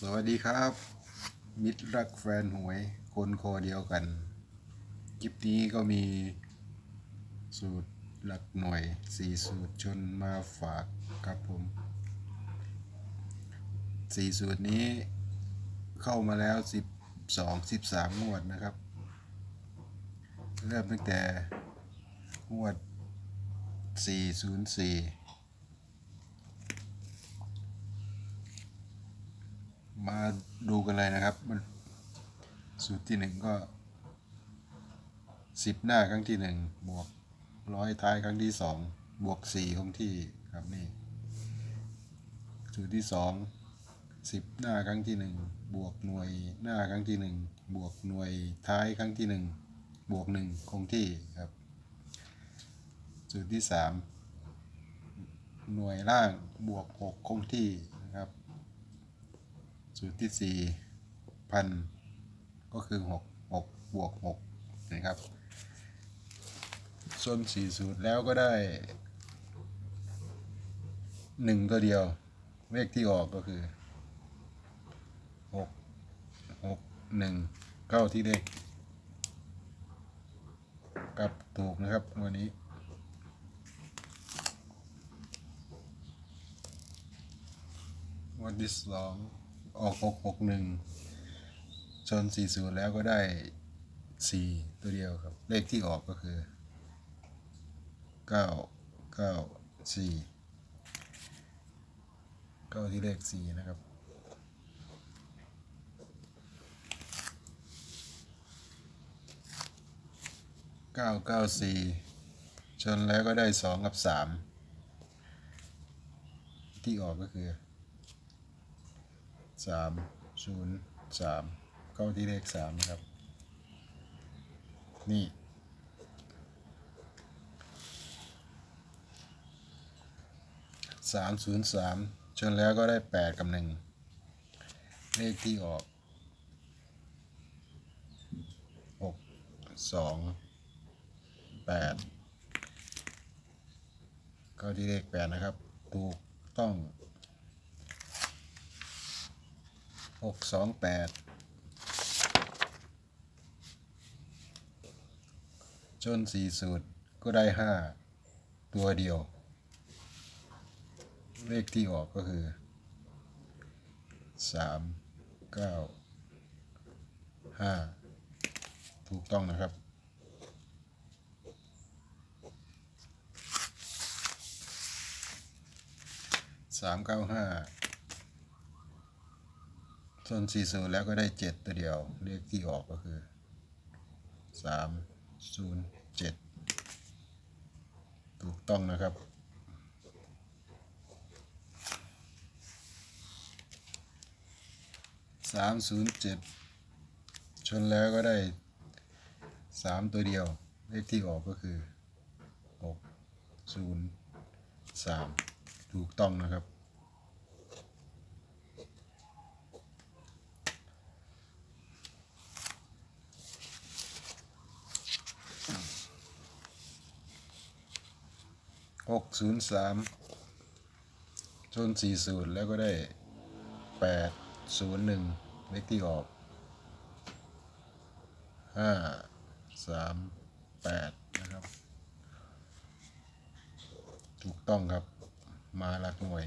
สวัสดีครับ มิตรรักแฟนหวย คนคอเดียวกันคลิปนี้ก็มีสูตรหลักหน่วยสี่สูตรชนมาฝากครับผมสี่สูตรนี้เข้ามาแล้วสิบสองสิบสามงวดนะครับ เริ่มตั้งแต่งวดสี่ศูนย์สี่ มาดูกันเลยนะครับ มันสูตรที่หนึ่งก็สิบหน้าครั้งที่หนึ่งบวกร้อยท้ายครั้งที่สองบวกสี่คงที่ครับนี่สูตรที่สองสิบหน้าครั้งที่หนึ่งบวกหน่วยหน้าครั้งที่หนึ่งบวกหน่วยท้ายครั้งที่หนึ่งบวกหนึ่งคงที่ครับ สูตรที่สามหน่วยล่างบวกหกคงที่นะครับ สูตรที่สี่พันก็คือหกหกบวกหกนะครับส่วนสี่สูตรแล้วก็ได้หนึ่งตัวเดียวเลขที่ออกก็คือหกหกหนึ่งเข้าที่เลขกลับถูกนะครับวันนี้วันที่สอง ออกหกหกหนึ่งชนสี่ศูนย์แล้วก็ได้สี่ตัวเดียวครับ เลขที่ออกก็คือเก้าเก้าสี่เก้าที่เลขสี่นะครับเก้าเก้าสี่ชนแล้วก็ได้สองกับสามที่ออกก็คือ สามศูนย์สามเข้าที่เลขสามนะครับ นี่สามศูนย์สามจนแล้วก็ได้แปดกับหนึ่งเลขที่ออกหกสองแปดเข้าที่เลขแปดนะครับ ถูกต้อง หกสองแปดจนสี่สูตรก็ได้ห้าตัวเดียว เลขที่ออกก็คือสามเก้าห้าถูกต้องนะครับ สามเก้าห้า ส่วนสี่ศูนย์แล้วก็ได้เจ็ดตัวเดียวเลขที่ออกก็คือสามศูนย์เจ็ดถูกต้องนะครับ สามศูนย์เจ็ดชนแล้วก็ได้สามตัวเดียว เลขที่ออกก็คือหกศูนย์สามถูกต้องนะครับ หก ศูนย์สามชนสี่ศูนย์แล้วก็ได้แปดศูนย์หนึ่งเลขที่ออกห้าสามแปดนะครับ ถูกต้องครับมาหลักหน่วย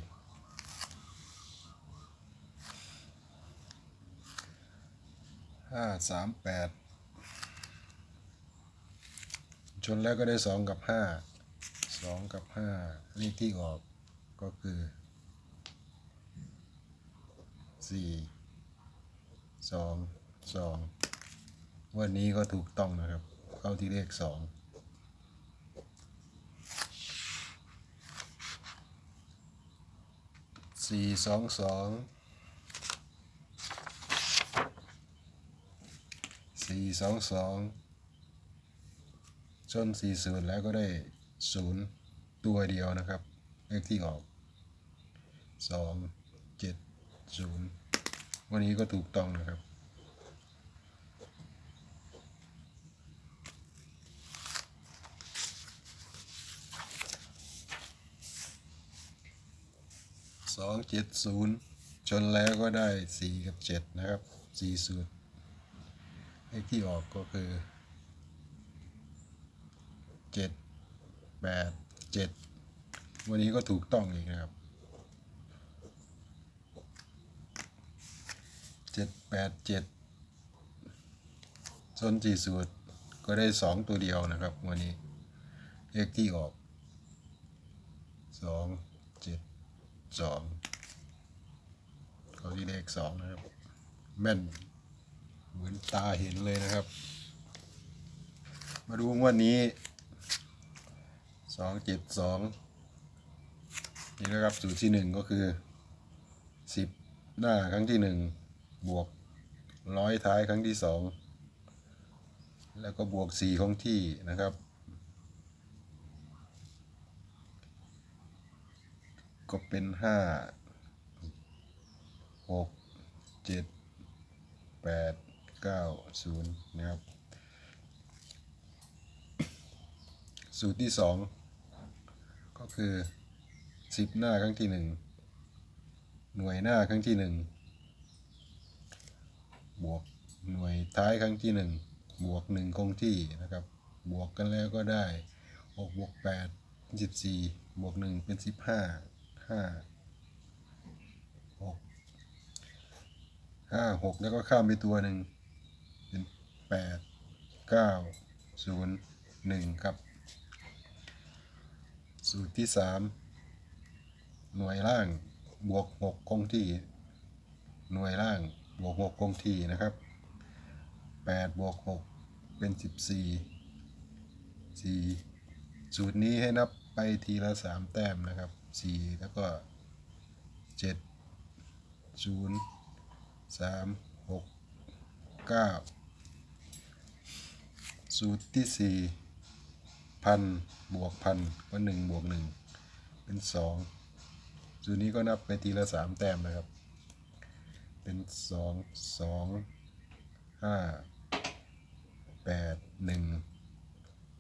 ห้าสามแปดชนแล้วก็ได้สองกับห้า สองกับห้าเลขที่ออกก็คือสี่สองสองวันนี้ก็ถูกต้องนะครับ เข้าที่เลขสองสี่สองสองสี่สองสองชนสี่ศูนย์แล้วก็ได้ ศูนย์ตัวเดียวนะครับ เลขที่ออกสองเจ็ดศูนย์วันนี้ก็ถูกต้องนะครับสองเจ็ดศูนย์ชนแล้วก็ได้สี่กับเจ็ดนะครับสี่สูตรเลขที่ออกก็คือเจ็ด แปดเจ็ดวันนี้ก็ถูกต้องอีกนะครับเจ็ดแปดเจ็ดส่วนสี่สูตรก็ได้สองตัวเดียวนะครับวันนี้เลขที่ออกสองเจ็ดสองเขาที่เลขสองนะครับ แม่นเหมือนตาเห็นเลยนะครับ มาดูวันนี้ สองเจ็ดสองนี่นะครับสูตรที่หนึ่งก็คือสิบหน้าครั้งที่หนึ่งบวกร้อยท้ายครั้งที่สองแล้วก็บวกสี่คงที่นะครับ ก็เป็นห้าหกเจ็ดแปดเก้าศูนย์นะครับ สูตรที่สอง ก็คือสิบหน้าครั้งที่หนึ่งหน่วยหน้าครั้งที่หนึ่งบวกหน่วยท้ายครั้งที่หนึ่งบวกหนึ่งคงที่นะครับ บวกกันแล้วก็ได้หกบวกแปดสิบสี่บวกหนึ่งเป็นสิบห้าห้าห้าหกแล้วก็ข้ามไปตัวหนึ่งเป็นแปดเก้าศูนย์หนึ่งครับ สูตรที่สามหน่วยล่างบวกหกคงที่ หน่วยล่างบวกหกคงที่นะครับแปดบวกหกเป็นสิบสี่สี่สูตรนี้ให้นับไปทีละสามแต้มนะครับสี่แล้วก็เจ็ดศูนย์สามหกเก้าสูตรที่สี่ พันบวกพันก็หนึ่งบวกหนึ่งเป็นสองสูตรนี้ก็นับไปทีละสามแต้มนะครับ เป็นสองสองห้าแปดหนึ่ง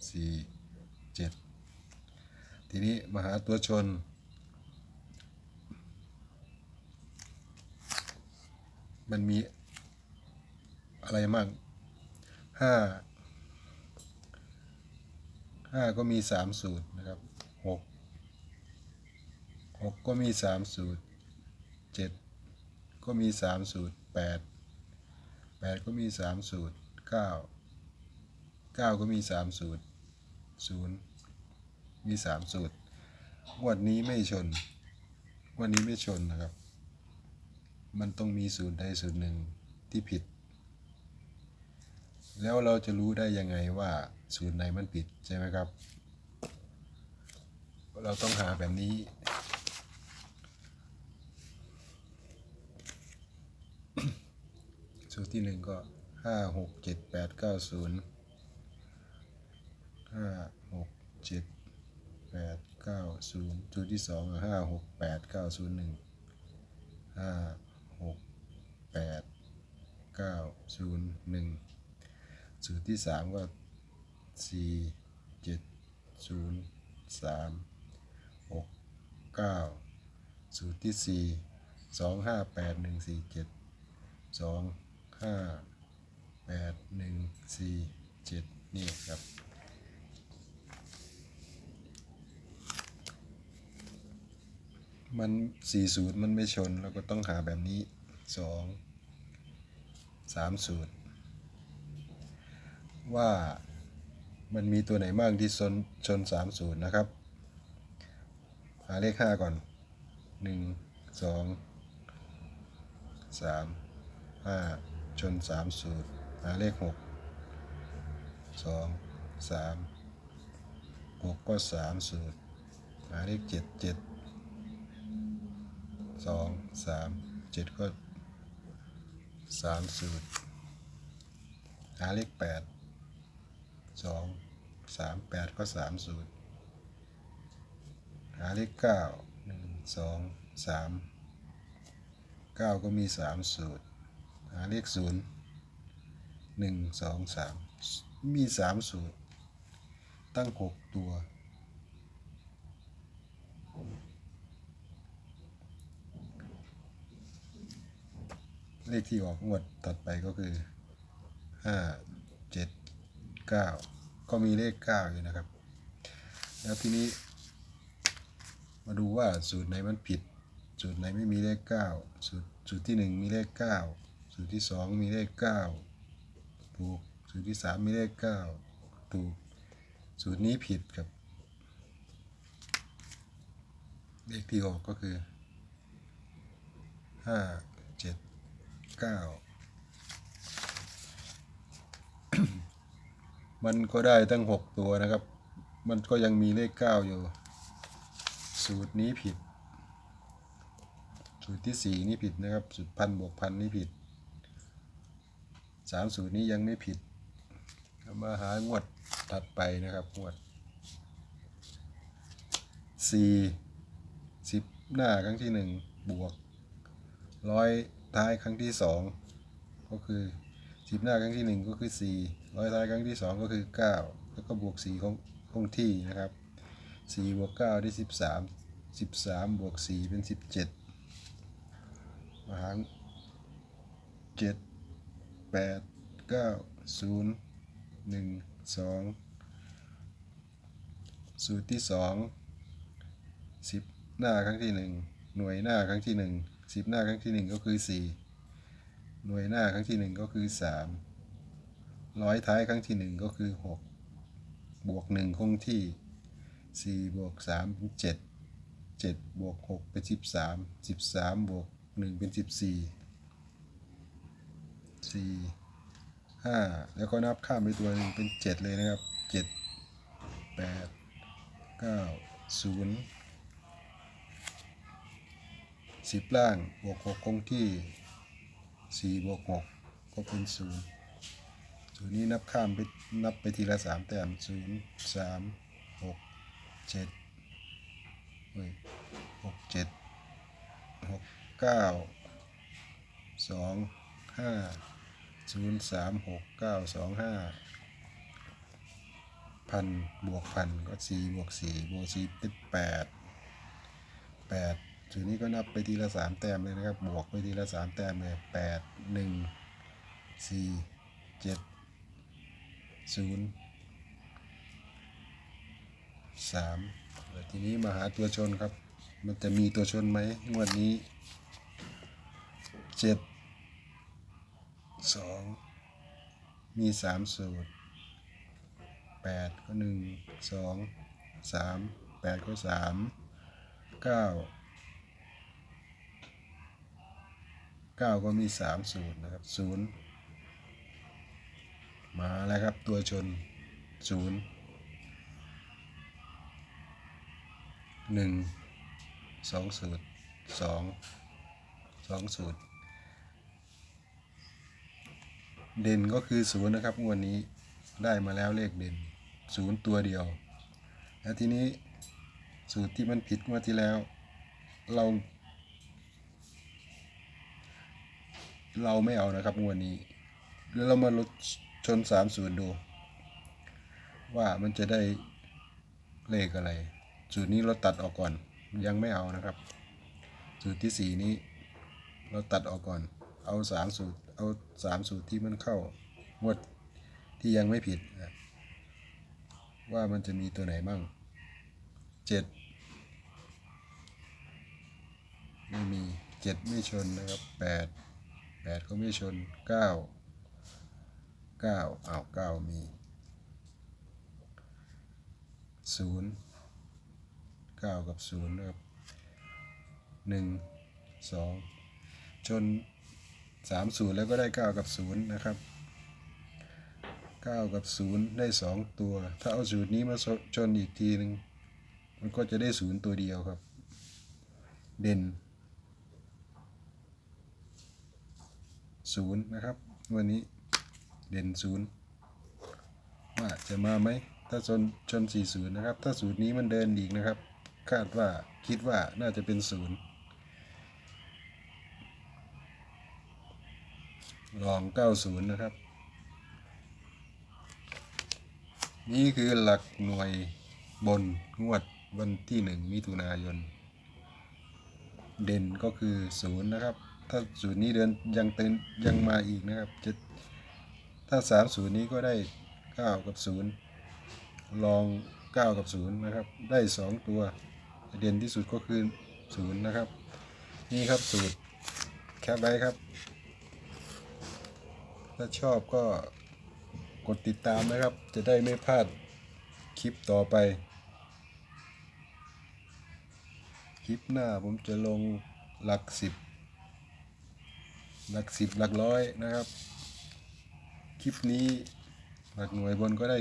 สี่เจ็ดทีนี้มาหาตัวชนมันมีอะไรมั่งห้า ห้าก็มีสามสูตรนะครับหกหกก็มีสามสูตรเจ็ดก็มีสามสูตรแปดแปดก็มีสามสูตรเก้าเก้าก็มีสามสูตรศูนย์มีสามสูตรงวดนี้ไม่ชน วันนี้ไม่ชนนะครับ มันต้องมีศูนย์ใดศูนย์หนึ่งที่ผิด แล้วเราจะรู้ได้ยังไงว่าศูนย์ไหนมันผิดใช่ไหมครับ เราต้องหาแบบนี้ สูตรที่หนึ่งก็ห้าหกเจ็ดแปดเก้าศูนย์ห้าหกเจ็ดแปดเก้าศูนย์สูตรที่สองห้าหกแปดเก้าศูนย์หนึ่งห้าหกแปดเก้าศูนย์หนึ่ง สูตรที่สามก็สี่เจ็ดศูนย์สามหกเก้าสูตรที่สี่สองห้าแปดหนึ่งสี่เจ็ดสองห้าแปดหนึ่งสี่เจ็ดนี่ครับมันสี่สูตรมันไม่ชนเราก็ต้องหาแบบนี้สองสามสูตร ว่ามันมีตัวไหนบ้างที่ชนชนสามสูตรนะครับ หาเลขห้าก่อนหนึ่งสองสามห้าชนสามสูตรหาเลขหกสองสามหกก็สามสูตรหาเลขเจ็ดเจ็ดสองสามเจ็ดก็สามสูตรหาเลขแปด สองสามแปดก็สามสูตร หาเลขเก้าหนึ่งสองสามเก้าก็มีสามสูตร หาเลขศูนย์หนึ่งสองสามมีสามสูตร ตั้งหกตัวเลขที่ออกงวดถัดไปก็คือห้า เก้าก็มีเลขเก้าอยู่นะครับ แล้วทีนี้ มาดูว่าสูตรไหนมันผิด สูตรไหนไม่มีเลขเก้าสูตรสูตรที่หนึ่งมีเลขเก้าสูตรที่สองมีเลขเก้าถูก สูตรที่สามมีเลขเก้าถูก สูตรนี้ผิดครับ เลขที่ออกก็คือห้าเจ็ดเก้า มันก็ได้ตั้งหกตัวนะครับ มันก็ยังมีเลขเก้าอยู่ สูตรนี้ผิด สูตรที่สี่นี่ผิดนะครับ สูตรพันบวกพันนี่ผิดสามสูตรนี้ยังไม่ผิดมาหางวดถัดไปนะครับงวดสี่สิบหน้าครั้งที่หนึ่งบวกร้อยท้ายครั้งที่สองก็คือสิบหน้าครั้งที่หนึ่งก็คือสี่ ร้อยท้ายครั้งที่สองก็คือเก้าแล้วก็บวกสี่คงคงที่นะครับสี่บวกเก้าได้สิบสามสิบสามบวกสี่เป็นสิบเจ็ดมาหารเจ็ดแปดเก้าศูนย์หนึ่งสองสูตรที่สองสิบหน้าครั้งที่หนึ่งหน่วยหน้าครั้งที่หนึ่งสิบหน้าครั้งที่หนึ่งก็คือสี่หน่วยหน้าครั้งที่หนึ่งก็คือสาม ร้อยท้ายครั้งที่หนึ่งก็คือหกบวกหนึ่งคงที่สี่บวกสามเป็นเจ็ดเจ็ดบวกหกเป็นสิบสามสิบสามบวกหนึ่งเป็นสิบสี่สี่ห้าแล้วก็นับข้ามไปตัวหนึ่งเป็นเจ็ดเลยนะครับเจ็ดแปดเก้าศูนย์สิบล่างบวกหกคงที่สี่บวกหกก็เป็นศูนย์ ศูนย์นี้นับข้ามไปนับไปทีละสามแต้มศูนย์สามหกเจ็ดเฮ้ยหกเจ็ดหกเก้าสองห้าศูนย์สามหกเก้าสองห้าพันบวกพันก็สี่บวกสี่บวกสี่เป็นแปดแปดศูนย์นี้ก็นับไปทีละสามแต้มเลยนะครับ บวกไปทีละสามแต้มเลยแปดหนึ่งสี่เจ็ด ศูนย์สามทีนี้มาหาตัวชนครับ มันจะมีตัวชนไหมงวดนี้เจ็ดสองมีสามสูตรแปดก็หนึ่งสองสามแปดก็สามเก้าเก้าก็มีสามสูตรนะครับศูนย์ มาแล้วครับตัวชนศูนย์หนึ่งสองสูตรสองสองสูตร เด่นก็คือศูนย์นะครับงวดนนี้ได้มาแล้วเลขเด่นศูนย์ตัวเดียว แล้วทีนี้สูตรที่มันผิดงวดที่แล้ว เรา เราไม่เอานะครับงวดนี้แล้วเรามาลด ชนสามศูนย์ดู ว่ามันจะได้เลขอะไร สูตรนี้เราตัดออกก่อนยังไม่เอานะครับ สูตรที่สี่นี้ เราตัดออกก่อน เอาสามสูตรเอาสามสูตรที่มันเข้างวดที่ยังไม่ผิดนะว่ามันจะมีตัวไหนบ้างเจ็ดไม่มีเจ็ดไม่ชนนะครับแปดแปดก็ไม่ชนเก้า เก้าอ้าวเก้ามีศูนย์เก้ากับศูนย์นะครับหนึ่งสองชนสามศูนย์แล้วก็ได้เก้ากับศูนย์นะครับเก้ากับศูนย์ได้สองตัว ถ้าเอาสูตรนี้มาชนอีกทีหนึ่งมันก็จะได้ศูนย์ตัวเดียวครับ เด่นศูนย์นะครับ วันนี้ เด่นศูนย์ว่าจะมาไหมถ้าชนชนสี่ศูนย์นะครับ ถ้าสูตรนี้มันเดินอีกนะครับ คาดว่าคิดว่าน่าจะเป็นศูนย์ลอง 90 นะครับ นี่คือหลักหน่วยบนงวดวันที่ 1 มิถุนายน เด่นก็คือ 0 นะครับ ถ้าศูนย์นี้เดินยังเตือนยังมาอีกนะครับจะ ถ้าสามศูนย์นี้ก็ได้เก้ากับศูนย์ลองเก้ากับศูนย์นะครับ ได้สองตัวเด่นที่สุดก็คือศูนย์นะครับ นี่ครับสูตรแคปไว้ครับ ถ้าชอบก็กดติดตามนะครับ จะได้ไม่พลาดคลิปต่อไป คลิปหน้าผมจะลงหลักสิบหลักสิบหลักร้อยนะครับ ลิปนี้หลักหน่วยบนก็ได้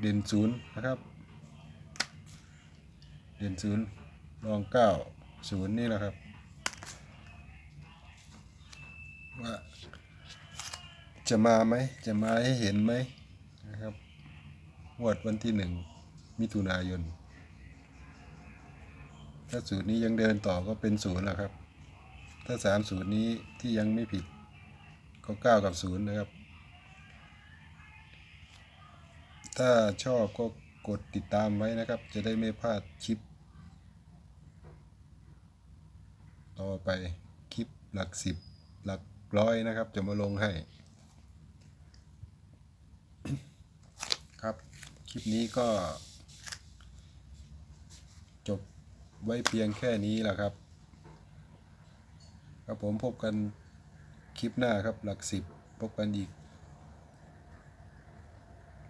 เด่นศูนย์นะครับ เด่นศูนย์รองเก้าศูนย์นี่แหละครับ ว่าจะมาไหมจะมาให้เห็นไหมนะครับงวดวันที่หนึ่งมิถุนายน ถ้าสูตรนี้ยังเดินต่อก็เป็นศูนย์แหละครับ ถ้าสามสูตรนี้ที่ยังไม่ผิด ก็เก้ากับศูนย์นะครับ ถ้าชอบก็กดติดตามไว้นะครับ จะได้ไม่พลาดคลิป ต่อไปคลิปหลักสิบหลักร้อยนะครับ จะมาลงให้ ครับ คลิปนี้ก็ จบไว้เพียงแค่นี้แหละครับ ครับผมพบกัน คลิปหน้าครับหลักสิบพบกันอีก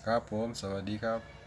ครับผม สวัสดีครับ